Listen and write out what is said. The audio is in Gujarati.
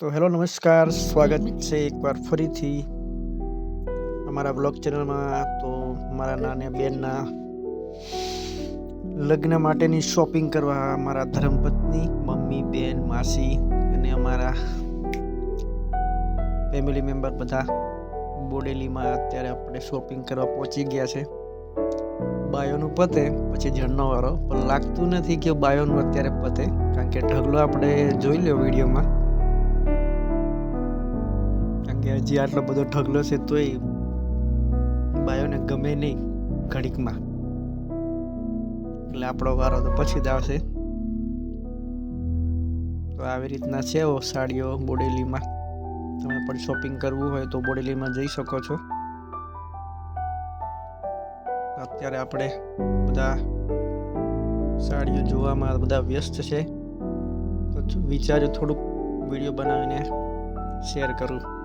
તો હેલો નમસ્કાર. સ્વાગત છે એકવાર ફરીથી અમારા બ્લોગ ચેનલમાં. તો મારા નાને બેનના લગ્ન માટેની શોપિંગ કરવા અમારા ધર્મપત્ની મમ્મી બેન માસી અને અમારા ફેમિલી મેમ્બર બધા બોડેલીમાં અત્યારે આપણે શોપિંગ કરવા પહોંચી ગયા છે. બાયોનું પતે પછી જણનો વારો પણ લાગતું નથી કે બાયોનું અત્યારે પતે. કારણ કે ઢગલો આપણે જોઈ લો વિડીયોમાં. કારણ હજી આટલો બધો ઢગલો છે તોય બાયોને ગમે નહીં ઘડીકમાં. એટલે આપણો વારો તો પછી જ આવશે. તો આવી રીતના છે સાડીઓ બોડેલીમાં. તમે પણ શોપિંગ કરવું હોય તો બોડેલીમાં જઈ શકો છો. અત્યારે આપણે બધા સાડીઓ જોવામાં બધા વ્યસ્ત છે. તો વિચાર્યું થોડુંક વીડિયો બનાવીને શેર કરું.